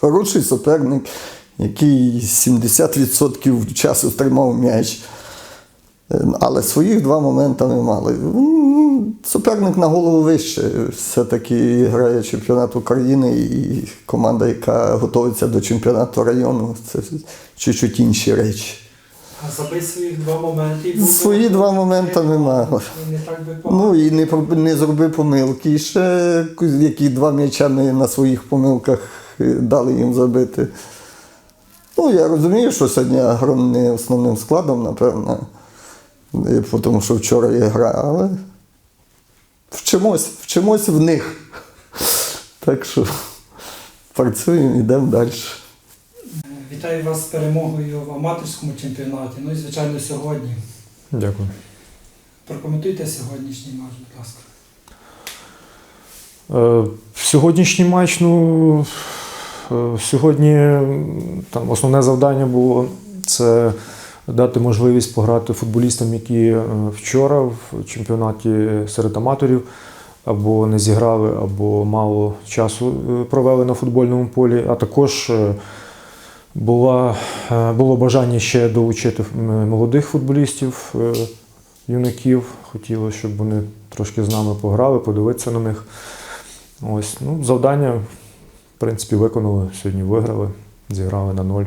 хороший суперник, який 70% часу тримав м'яч. Е, Але своїх два моменти ми мали. Суперник на голову вище. Все-таки грає чемпіонат України і команда, яка готується до чемпіонату району. Це чуть-чуть інші речі. А забий своїх два моменти. був Свої два моменти не би. Ну і не, не зроби помилки. І ще які два м'яча ми на своїх помилках е, дали їм забити. Ну, я розумію, що сьогодні Агрон не основним складом, напевно, е, тому що вчора є гра, але вчимось, вчимось в них. Так що працюємо, йдемо далі. Вітаю вас з перемогою в аматорському чемпіонаті. Ну і звичайно сьогодні. Дякую. Прокоментуйте сьогоднішній матч, будь ласка. Е, Сьогоднішній матч, ну сьогодні там основне завдання було це дати можливість пограти футболістам, які е, вчора в чемпіонаті серед аматорів або не зіграли, або мало часу е, провели на футбольному полі, а також е, була, е, було бажання ще долучити молодих футболістів, е, юнаків. Хотілося, щоб вони трошки з нами пограли, подивитися на них. Ось, ну, завдання, принципі, виконали. Сьогодні виграли, зіграли на ноль.